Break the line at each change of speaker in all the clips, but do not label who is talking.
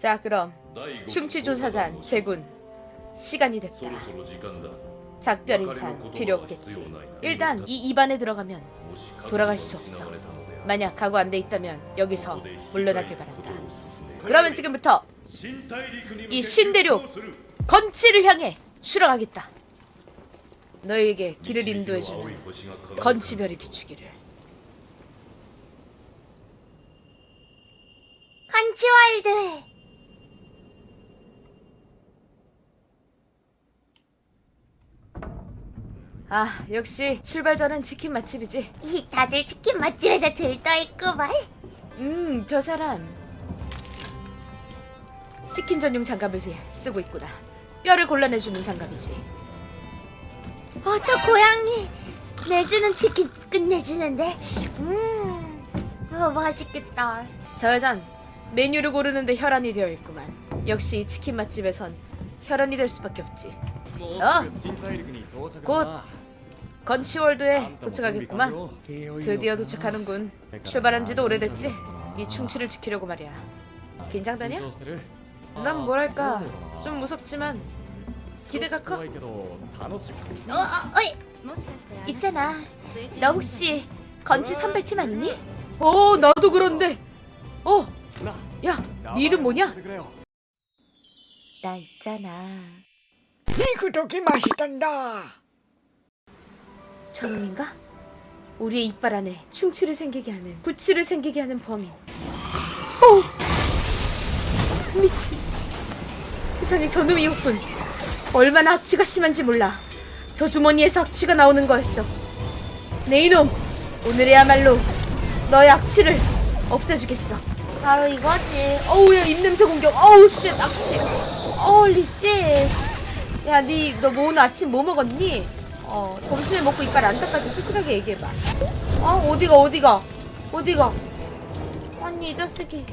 자, 그럼 충치조사단 제군 시간이 됐다. 작별 인사는 필요 없겠지. 일단 이 입안에 들어가면 돌아갈 수 없어. 만약 각오 안 돼 있다면 여기서 물러나길 바란다. 그러면 지금부터 이 신대륙 건치를 향해 출항하겠다. 너에게 길을 인도해주는 건치별이 비추기를.
건치월드
아, 역시 출발 전엔 치킨 맛집이지.
이 다들 치킨 맛집에서 들떠있구만
음, 저 사람 치킨 전용 장갑을 쓰고 있구나. 뼈를 골라내주는 장갑이지.
어 저 고양이 내주는 치킨 끝내주는데 음 어, 맛있겠다
저 여잔 메뉴를 고르는데 혈안이 되어 있구만. 역시 이 치킨 맛집에선 혈안이 될 수밖에 없지. 어? 곧 건치월드에 도착하겠구만. 드디어 도착하는군. 출발한 지도 오래됐지? 이 충치를 지키려고 말이야. 긴장되냐? 난 뭐랄까 좀 무섭지만 기대가 커.
어, 어, 어이 있잖아 너 혹시 건치 선발팀 아니니?
어 나도 그런데. 어, 야, 네 이름 뭐냐?
나 있잖아
이 구독이 맛있단다.
저놈인가? 우리의 이빨 안에 충치를 생기게 하는 구취를 생기게 하는 범인. 어! 미친. 세상에 저놈이 었군. 얼마나 악취가 심한지 몰라. 저 주머니에서 악취가 나오는 거였어. 네 이놈, 오늘이야말로 너의 악취를 없애주겠어.
바로 이거지
어우 야 입냄새 공격. 어우 쉣 악취. 어울리 쎄. 야, 니, 너뭐 오늘 아침 뭐 먹었니? 어, 점심에 먹고 이빨 안 닦았지? 솔직하게 얘기해봐. 어, 어디가, 어디가? 어디가? 아니, 이 자식이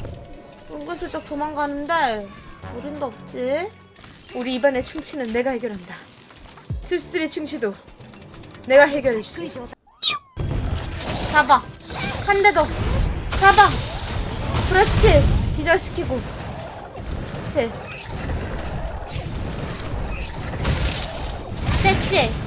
은근슬쩍 도망가는데, 어른도 없지? 우리 입안의 충치는 내가 해결한다. 스스들의 충치도 내가 해결해주지. 잡아. 한 대 더. 잡아. 그렇지. 기절시키고. 그렇지. 됐지?